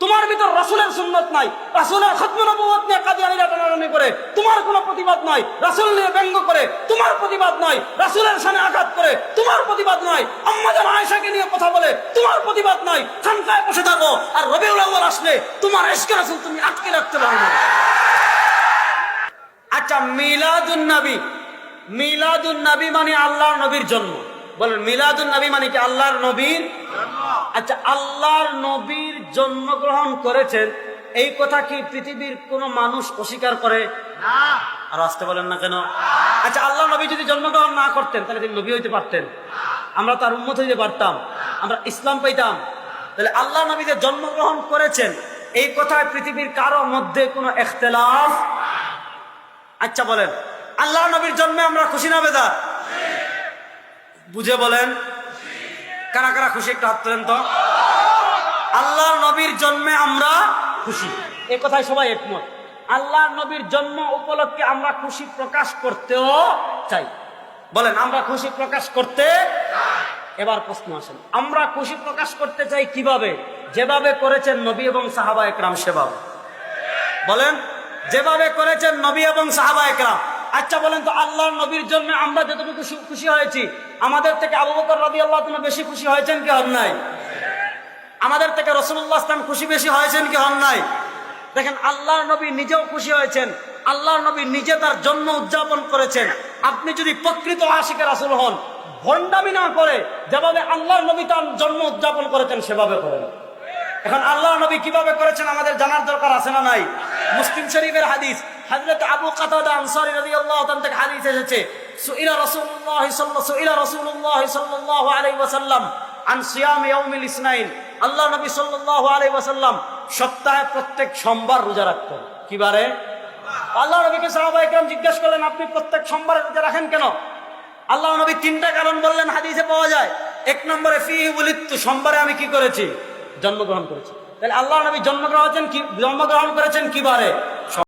তোমার ভিতর রাসুলের সুন্নত নাই। রাসুলের খতম নবুয়ত নিয়ে কাদিয়ানিরা টানাটানি করে। তোমার কোনো প্রতিবাদ নাই। রাসুল নিয়ে ব্যঙ্গ করে। তোমার প্রতিবাদ নাই। রাসুলের সামনে আঘাত করে। তোমার প্রতিবাদ নাই। আম্মাজান আয়েশাকে নিয়ে কথা বলে। তোমার প্রতিবাদ নাই। খানকায় বসে থাকো আর রবিউল আউ্বাল আসলে তোমার এসকে রাসুল তুমি আটকে রাখতে পারো আচ্ছা মিলাদুন নবী। মিলাদুন নবী মানে আল্লাহর নবীর জন্ম। বলেন মিলাদুন নবী মানে কি আল্লাহর নবীর? আচ্ছা আল্লাহর নবীর জন্মগ্রহণ করেছেন এই কথা কি পৃথিবীর কোন মানুষ অস্বীকার করে? আর আসতে বলেন না কেন? আচ্ছা আল্লাহ নবী যদি জন্মগ্রহণ না করতেন তাহলে তিনি নবী হইতে পারতেন। আমরা তার উন্মত হইতে পারতাম আমরা ইসলাম পাইতাম। তাহলে আল্লাহ নবী যে জন্মগ্রহণ করেছেন এই কথায় পৃথিবীর কারও মধ্যে কোনো এখতলাফ? আচ্ছা বলেন আল্লাহ নবীর জন্মে আমরা খুশি না বেদা বুঝে বলেন? কারা কারা খুশি একটু হাত তোলেন তো? আল্লাহ নবীর জন্মে আমরা খুশি। এ কথায় সবাই একমত। আল্লাহ নবীর জন্ম উপলক্ষে আমরা খুশি প্রকাশ করতেও চাই। বলেন, আমরা খুশি প্রকাশ করতে এবার প্রশ্ন আসেন। আমরা খুশি প্রকাশ করতে চাই কীভাবে? যেভাবে করেছেন নবী এবং সাহাবা একরাম সেভাবে। বলেন, যেভাবে করেছেন নবী এবং সাহাবা একরাম আচ্ছা বলেন তো, আল্লাহর নবীর জন্য আমরা যতটুকু খুশি- হয়েছি, আমাদের থেকে আবু বকর রাদি আল্লাহ তুমি বেশি খুশি হয়েছেন কি হন নাই? আমাদের থেকে রসুল্লাহ ইসলাম খুশি বেশি হয়েছেন কি হন নাই? দেখেন, আল্লাহর নবী নিজেও খুশি হয়েছেন, আল্লাহর নবী নিজে তার জন্ম উদযাপন করেছেন। আপনি যদি প্রকৃত আশিকের আসল হন, ভণ্ডামি না করে যেভাবে আল্লাহর নবী তার জন্ম উদযাপন করেছেন, সেভাবে করেন। এখন আল্লাহ নবী কীভাবে করেছেন আমাদের জানার দরকার আছে না নাই? মুসলিম শরীফের হাদিস, হযরত আবু কাতাদা আনসারী রাদিয়াল্লাহু তাআলা থেকে হাদিস এসেছে, সুইলা রাসূলুল্লাহ সাল্লাল্লাহু সুইলা রাসূলুল্লাহ সাল্লাল্লাহু আলাইহি ওয়াসাল্লাম আন সিয়াম ইয়াউমিল ইসনাইন। আল্লাহ নবী সাল্লাল্লাহু আলাইহি ওয়াসাল্লাম সপ্তাহে প্রত্যেক সোমবার রোজা রাখতেন। কি বারে? আল্লাহ নবীকে সাহাবা একরাম জিজ্ঞেস করলেন, আপনি প্রত্যেক সোমবারে রোজা রাখেন কেন? আল্লাহ নবী তিনটা কারণ বললেন, হাদিসে পাওয়া যায়। এক নম্বরে ফি বলিত্তু সোমবারে আমি কি করেছি? জন্মগ্রহণ করেছি। তাহলে আল্লাহ নবী জন্মগ্রহণ জন্মগ্রহণ করেছেন কিবারে?